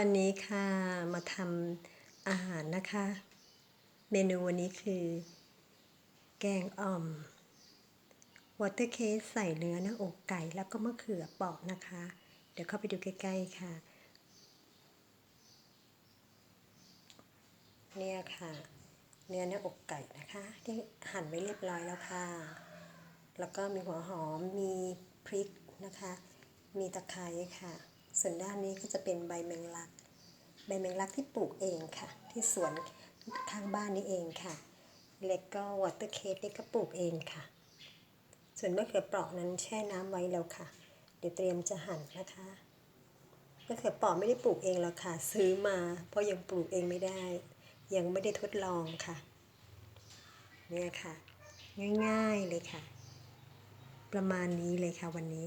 วันนี้ค่ะมาทำอาหารนะคะ เมนูวันนี้คือ แกงอ่อมวอเตอร์เคสใส่เนื้อหน้าอกไก่แล้วก็มะเขือเปอกนะคะ เดี๋ยวเข้าไปดูใกล้ๆค่ะ เนี่ยค่ะ เนื้อหน้าอกไก่นะคะ ที่หั่นไว้เรียบร้อยแล้วค่ะ แล้วก็มีหัวหอมมีพริกนะคะ มีตะไคร้ค่ะ ส่วนด้านนี้ก็จะเป็นใบแมงลัก ใบแมงลักที่ปลูกเองค่ะ ที่สวนข้างบ้านนี่เองค่ะเล็กก็วอเตอร์เคสนี่ก็ปลูกเองค่ะ ส่วนมะเขือเปราะนั้นแช่น้ำไว้แล้วค่ะ เดี๋ยวเตรียมจะหั่นนะคะมะเขือเปราะไม่ได้ปลูกเองแล้วค่ะ ซื้อมา เพราะยังปลูกเองไม่ได้ ยังไม่ได้ทดลองค่ะ เนี่ยค่ะ ง่ายๆเลยค่ะ ประมาณนี้เลยค่ะวันนี้